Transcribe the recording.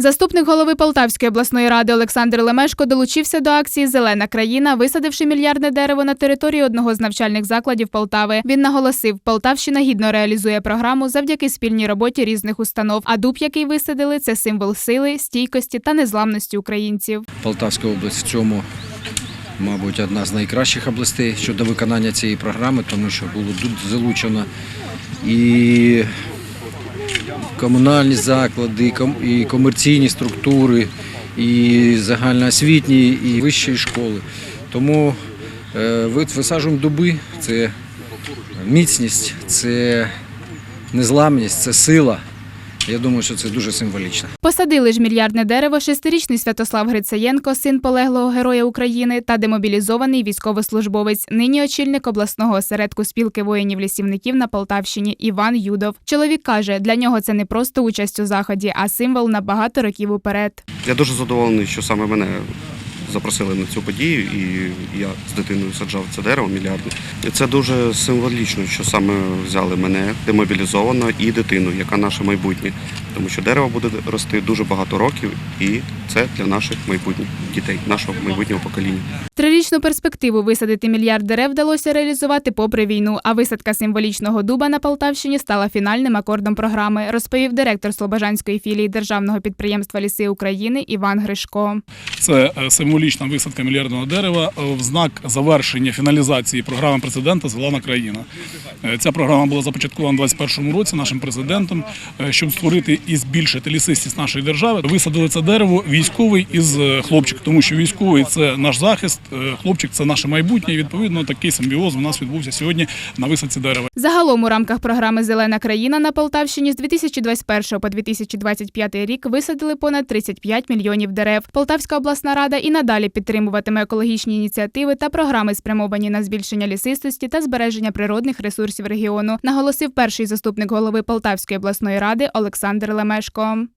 Заступник голови Полтавської обласної ради Олександр Лемешко долучився до акції Зелена країна, висадивши мільярдне дерево на території одного з навчальних закладів Полтави. Він наголосив, Полтавщина гідно реалізує програму завдяки спільній роботі різних установ. А дуб, який висадили, це символ сили, стійкості та незламності українців. Полтавська область в цьому, мабуть, одна з найкращих областей щодо виконання цієї програми, тому що було тут залучено і комунальні заклади, і комерційні структури, і загальноосвітні, і вищі школи. Тому е, висаджуємо дуби це міцність, це незламність, це сила. Я думаю, що це дуже символічно. Посадили ж мільярдне дерево шестирічний Святослав Грицаєнко, син полеглого героя України, та демобілізований військовослужбовець, нині очільник обласного осередку спілки воїнів-лісівників на Полтавщині Іван Юдов. Чоловік каже, для нього це не просто участь у заході, а символ на багато років уперед. Я дуже задоволений, що саме мене запросили на цю подію, і я з дитиною саджав це дерево мільярдне. Це дуже символічно, що саме взяли мене демобілізовано і дитину, яка наше майбутнє. Тому що дерево буде рости дуже багато років, і це для наших майбутніх дітей, нашого майбутнього покоління. Трирічну перспективу висадити мільярд дерев вдалося реалізувати попри війну. А висадка символічного дуба на Полтавщині стала фінальним акордом програми, розповів директор Слобожанської філії державного підприємства Ліси України Іван Гришко. Це е, символічна висадка мільярдного дерева е, в знак завершення фіналізації програми президента Зелена країна. Е, Ця програма була започаткована у 2021 році нашим президентом, щоб створити і збільшити лісистість нашої держави. Висадили це дерево військовий із е, хлопчик, тому що військовий це наш захист, е, хлопчик це наше майбутнє. І відповідно такий симбіоз у нас відбувся сьогодні на висадці дерева. Загалом у рамках програми Зелена країна на Полтавщині з 2021 по 2025 рік висадили понад 35 мільйонів дерев. Полтавська обласна рада і надалі підтримуватиме екологічні ініціативи та програми, спрямовані на збільшення лісистості та збереження природних ресурсів регіону, наголосив перший заступник голови Полтавської обласної ради Олександр Лемешко.